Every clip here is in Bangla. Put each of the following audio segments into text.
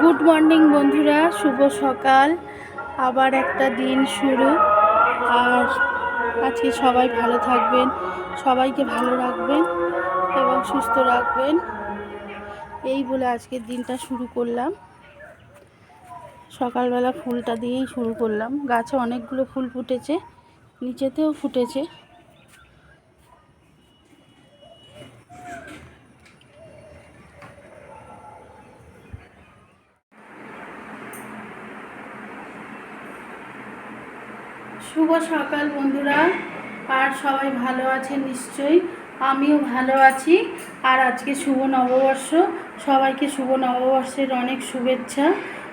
গুড মর্নিং বন্ধুরা, শুভ সকাল। আবার একটা দিন শুরু। আর আজকে সবাই ভালো থাকবেন, সবাইকে ভালো রাখবেন এবং সুস্থ রাখবেন। এই বলে আজকের দিনটা শুরু করলাম। সকালবেলা ফুলটা দিয়েই শুরু করলাম। গাছে অনেকগুলো ফুল ফুটেছে, নিচেতেও ফুটেছে। শুভ সকাল বন্ধুরা। আর সবাই ভালো আছেন নিশ্চয়ই? আমিও ভালো আছি। আর আজকে শুভ নববর্ষ। সবাইকে শুভ নববর্ষের অনেক শুভেচ্ছা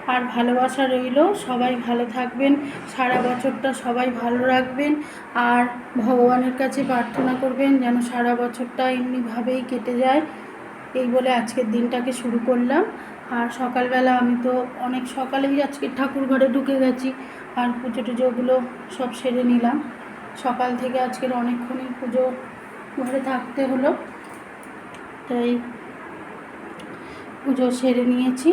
আর ভালোবাসা রইল। সবাই ভালো থাকবেন। সারা বছরটা সবাই ভালো রাখবেন। আর ভগবানের কাছে প্রার্থনা করবেন যেন সারা বছরটা এমনিভাবেই কেটে যায়। এই বলে আজকের দিনটাকে শুরু করলাম। আর সকালবেলা আমি তো অনেক সকালেই আজকে ঠাকুর ঘরে ঢুকে গেছি। আর পুজো টুজোগুলো সব সেরে নিলাম। সকাল থেকে আজকের অনেকক্ষণই পুজো ঘরে থাকতে হলো। তাই পুজো সেরে নিয়েছি।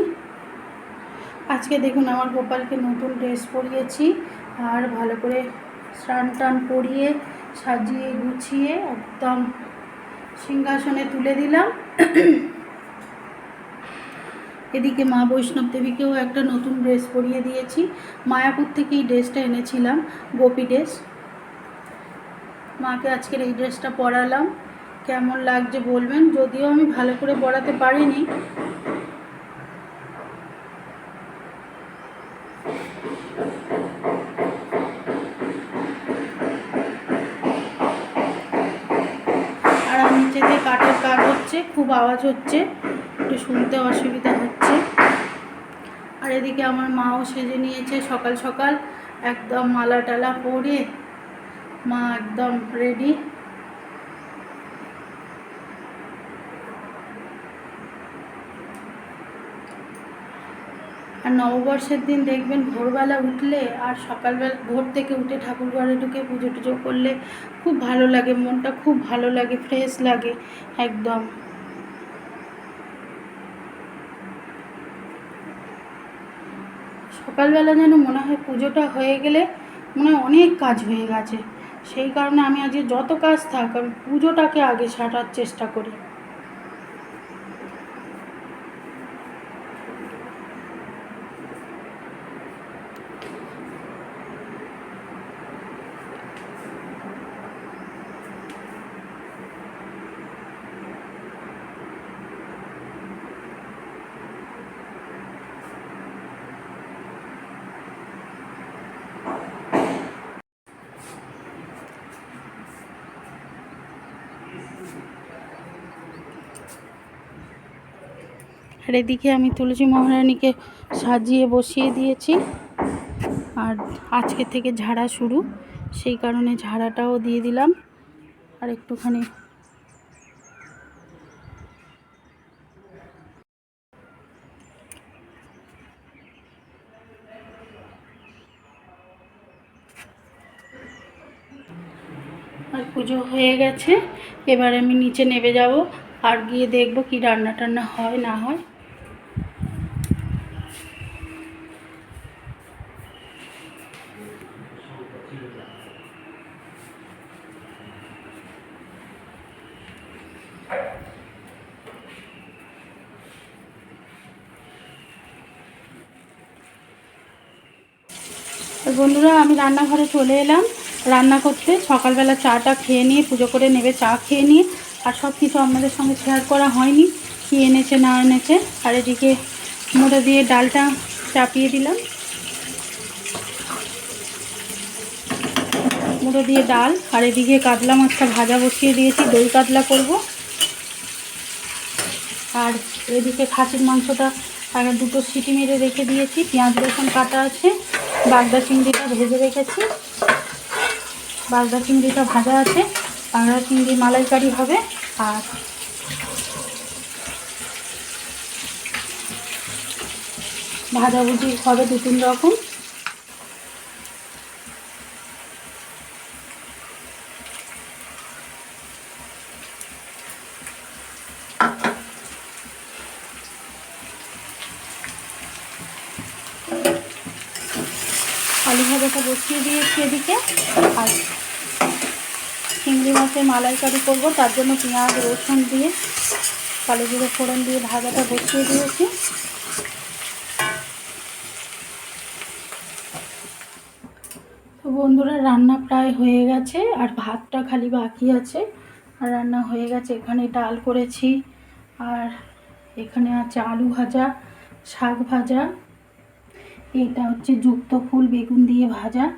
আজকে দেখুন আমার গোপালকে নতুন ড্রেস পরিয়েছি আর ভালো করে স্নান টান করিয়ে সাজিয়ে গুছিয়ে একদম সিংহাসনে তুলে দিলাম। এদিকে মা বৈষ্ণব দেবীকেও একটা নতুন ড্রেস পরিয়ে দিয়েছি। মায়াপুর থেকে এই ড্রেসটা এনেছিলাম, গোপী ড্রেস। মাকে আজকের এই ড্রেসটা পরালাম। কেমন লাগছে বলবেন? যদিও আমি ভালো করে পরাতে পারিনি। আর নিচেতে কাঠের কাজ হচ্ছে, খুব আওয়াজ হচ্ছে। একটু শুনতে অসুবিধা হচ্ছে। আর এদিকে আমার মাও সেজে নিয়েছে সকাল সকাল। একদম মালা টালা পরে মা একদম রেডি আর নববর্ষের দিন দেখবেন ভোরবেলা উঠলে আর সকালবেলা, ভোর থেকে উঠে ঠাকুর ঘরে ঢুকে পুজো টুজো করলে খুব ভালো লাগে, মনটা খুব ভালো লাগে ফ্রেশ লাগে, একদম। সকালবেলা যেন মনে হয় পুজোটা হয়ে গেলে মনে হয় অনেক কাজ হয়ে গেছে। সেই কারণে আমি আজকে যত কাজ থাক আমি পুজোটাকে আগে সারার চেষ্টা করি। আর এদিকে আমি তুলসী মহারানীকে সাজিয়ে বসিয়ে দিয়েছি। আর আজকে থেকে ঝাড়া শুরু। সেই কারণে ঝাড়াটাও দিয়ে দিলাম। আর একটুখানি আর পুজো হয়ে গেছে। এবার আমি নিচে নেমে যাব। আর গিয়ে দেখব কি রান্না টান্না হয় না হয় আর বন্ধুরা, আমি রান্নাঘরে চলে এলাম। রান্না করতে সকালবেলা চাটা খেয়ে নিয়ে, পুজো করে নেবে, চা খেয়ে নিয়ে। আর সব কিছু আপনাদের সঙ্গে শেয়ার করা হয়নি, কী এনেছে, না এনেছে। আর এদিকে মোটা দিয়ে ডালটা চাপিয়ে দিলাম। মুড়ো দিয়ে ডাল, আর এদিকে কাতলা মাছটা ভাজা বসিয়ে দিয়েছি, দই কাতলা করব। আর এদিকে খাসির মাংসটা আগে দুটো সিটি মেরে রেখে দিয়েছি, পেঁয়াজ, রসুন কাটা আছে, বাগদা চিংড়িটা ভেজে রেখেছি। বাগদা চিংড়িটা ভাজা আছে, বাগদা চিংড়ি মালাইকারি হবে, আর ভাজাভুজি হবে দু তিন রকম আলু ভাজাটা বসিয়ে দিয়েছি এদিকে। আর চিংড়ি মাছের মালাইকারি করব, তার জন্য পেঁয়াজ, রসুন দিয়ে, কালো জিরে ফোড়ন দিয়ে ভাজাটা বসিয়ে দিয়েছি। তো বন্ধুরা, রান্না প্রায় হয়ে গেছে, আর ভাতটা খালি বাকি আছে। আর রান্না হয়ে গেছে, এখানে ডাল করেছি, আর এখানে আছে আলু ভাজা, শাক ভাজা। এটা হচ্ছে যুক্ত ফুল বেগুন দিয়ে ভাজা।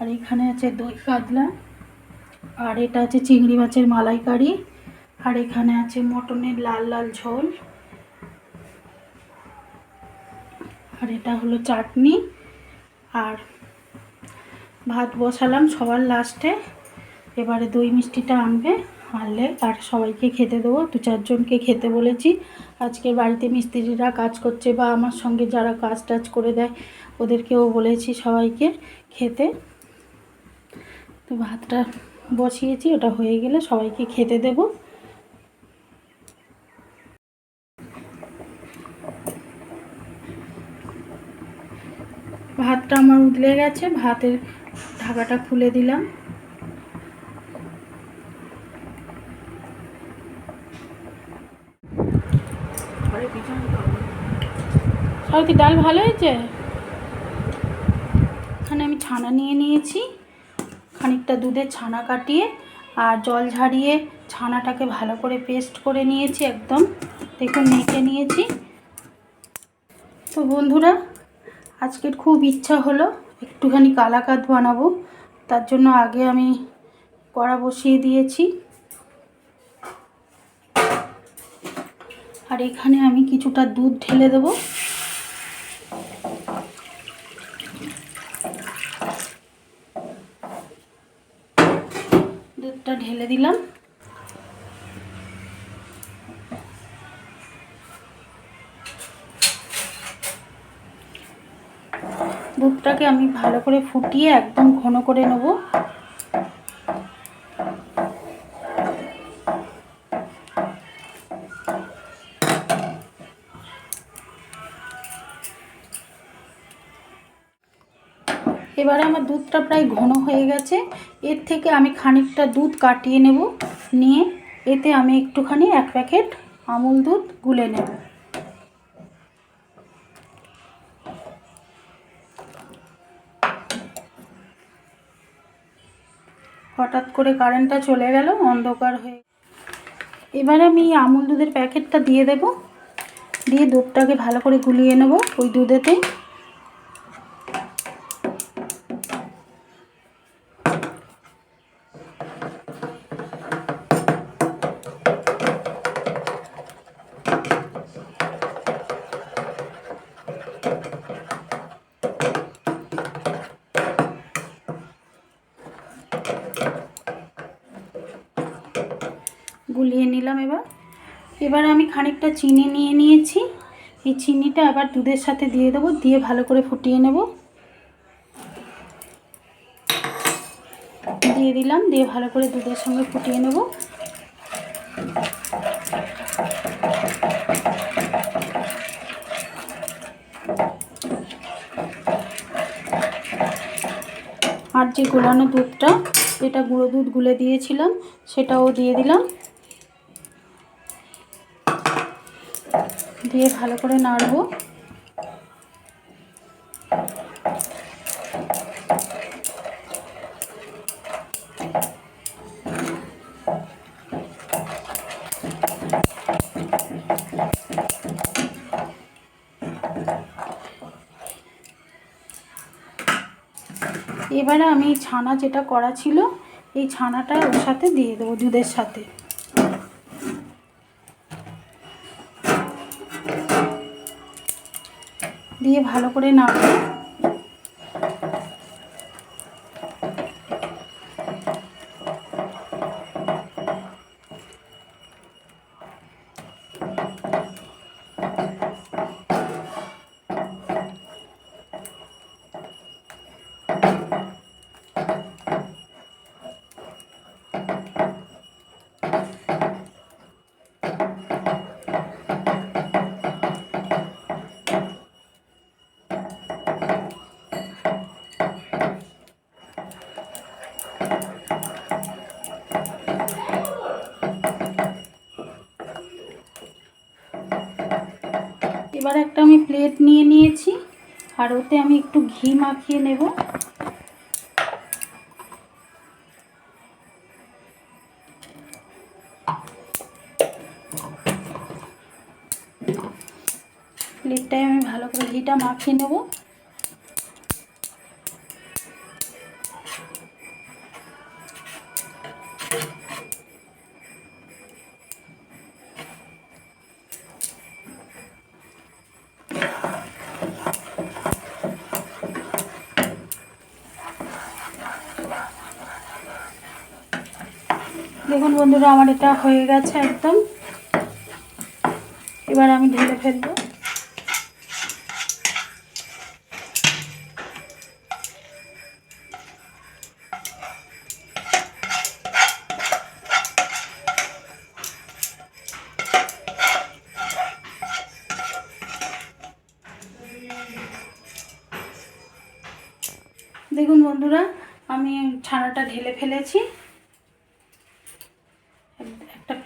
আর এখানে আছে দই কাতলা। আর এটা আছে চিংড়ি মাছের মালাইকারি। আর এখানে আছে মটনের লাল লাল ঝোল। আর এটা হলো চাটনি। আর ভাত বসালাম সবার লাস্টে। এবারে দই মিষ্টিটা আনবে। আনলে আর সবাইকে খেতে দেবো। দু চারজনকে খেতে বলেছি। আজকের বাড়িতে মিস্ত্রিরা কাজ করছে বা আমার সঙ্গে যারা কাজ টাজ করে দেয়, ওদেরকেও বলেছি সবাইকে খেতে। তো ভাতটা বসিয়েছি, ওটা হয়ে গেলে সবাইকে খেতে দেব। ভাতটা আমার উতলে গেছে, ভাতের ঢাকাটা খুলে দিলাম। সরকি ডাল ভালো হয়েছে? এখানে আমি ছানা নিয়ে নিয়েছি। খানিকটা দুধের ছানা কাটিয়ে আর জল ঝাড়িয়ে ছানাটাকে ভালো করে পেস্ট করে নিয়েছি একদম। দেখুন, মেখে নিয়েছি। তো বন্ধুরা, আজকের খুব ইচ্ছা হলো একটুখানি কালাকাত বানাবো। তার জন্য আগে আমি কড়া বসিয়ে দিয়েছি। এখানে আমি কিছুটা দুধ ঢেলে দেবো। দুধটা ঢেলে দিলাম। দুধটাকে আমি ভালো করে ফুটিয়ে একদম ঘন করে নেব। এবারে আমার দুধটা প্রায় ঘন হয়ে গেছে। এর থেকে আমি খানিকটা দুধ কাটিয়ে নেব। নিয়ে এতে আমি একটুখানি এক প্যাকেট আমুল দুধ গুলে নেব। হঠাৎ করে কারেন্টটা চলে গেল, অন্ধকার হয়ে এবার আমি আমুল দুধের প্যাকেটটা দিয়ে দেব। দিয়ে দুধটাকে ভালো করে গুলিয়ে নেব ওই দুধেতেই নিলাম এবার। এবার আমি খানিকটা চিনি নিয়ে নিয়েছি। এই চিনিটা আবার দুধের সাথে দিয়ে দেবো, দিয়ে ভালো করে ফুটিয়ে নেব। দিয়ে দিলাম, দিয়ে ভালো করে দুধের সঙ্গে ফুটিয়ে নেব। আর যে গোলানো দুধটা, এটা গুঁড়ো দুধ গুলে দিয়েছিলাম, সেটাও দিয়ে দিলাম। দিয়ে ভালো করে নাড়বো। এবারে আমি ছানা যেটা করা ছিল, এই ছানাটা ওর সাথে দিয়ে দেবো দুধের সাথে। দিয়ে ভালো করে নাড়বো। এবার একটা আমি প্লেট নিয়ে নিয়েছি, আর ওতে আমি একটু ঘি মাখিয়ে নেব। প্লেটটায় আমি ভালো করে ঘিটা মাখিয়ে নেব। বন্ধুরা, আমার এটা হয়ে গেছে একদম। এবার আমি ঢেলে ফেলব। দেখুন বন্ধুরা, আমি ছানাটা ঢেলে ফেলেছি।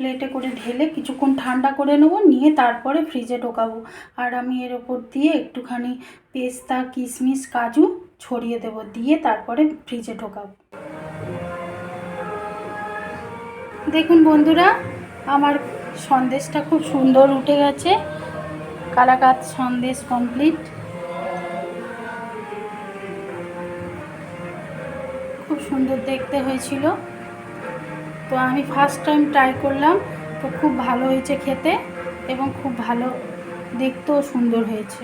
প্লেটে করে ঢেলে কিছুক্ষণ ঠান্ডা করে নেব, নিয়ে তারপরে ফ্রিজে ঢোকাবো। আর আমি এর ওপর দিয়ে একটুখানি পেস্তা, কিশমিশ, কাজু ছড়িয়ে দেবো, দিয়ে তারপরে ফ্রিজে ঢোকাবো। দেখুন বন্ধুরা, আমার সন্দেশটা খুব সুন্দর উঠে গেছে। কালাকাত সন্দেশ কমপ্লিট খুব সুন্দর দেখতে হয়েছিল। তো আমি ফার্স্ট টাইম ট্রাই করলাম, তো খুব ভালো হয়েছে খেতে এবং খুব ভালো, দেখতেও সুন্দর হয়েছে।